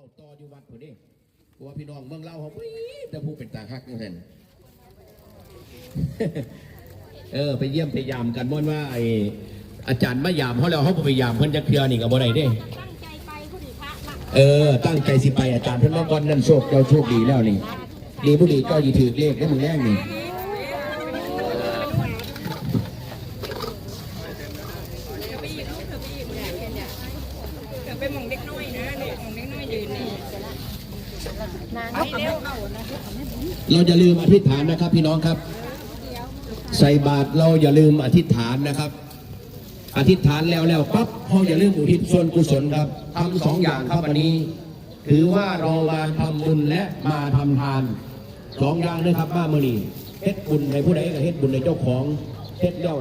ว้าต่ออยู่วัดพอดีกลัวพี่น้องเมืองเล่าเขาดแต่ผู้เป็นตาฮักนั่นแหละเออไปเยี่ยมไปยามกันม่วนว่าไออาจารย์มายามเขาแล้วเขาบ่ไปยามเพิ่นจะเคลียร์นี่กับบ่ได้เด้เออ ตั้งใจสิไปอาจารย์เพิ่นมาก่อนนั่นโชคเราโชคดีแล้วนี่ดีผู้ดีก็ยีถือเลขได้มือแรกนี่ไปมองเด็กน้อยนะเนี่ยมอง เราอย่าลืมอธิษฐานนะครับพี่น้องครับ ใส่บาตรเราอย่าลืมอธิษฐานนะครับ อธิษฐานแล้วแล้วปั๊บเราอย่าลืมอุทิศส่วนกุศลครับทำสองอย่างครับวันนี้ ถือว่าเรามาทำบุญและมาทำทานสองอย่างนะครับมาเมื่อนี้เฮ็ดบุญในผู้ใดก็เฮ็ดบุญในเจ้าของเฮ็ดแล้ว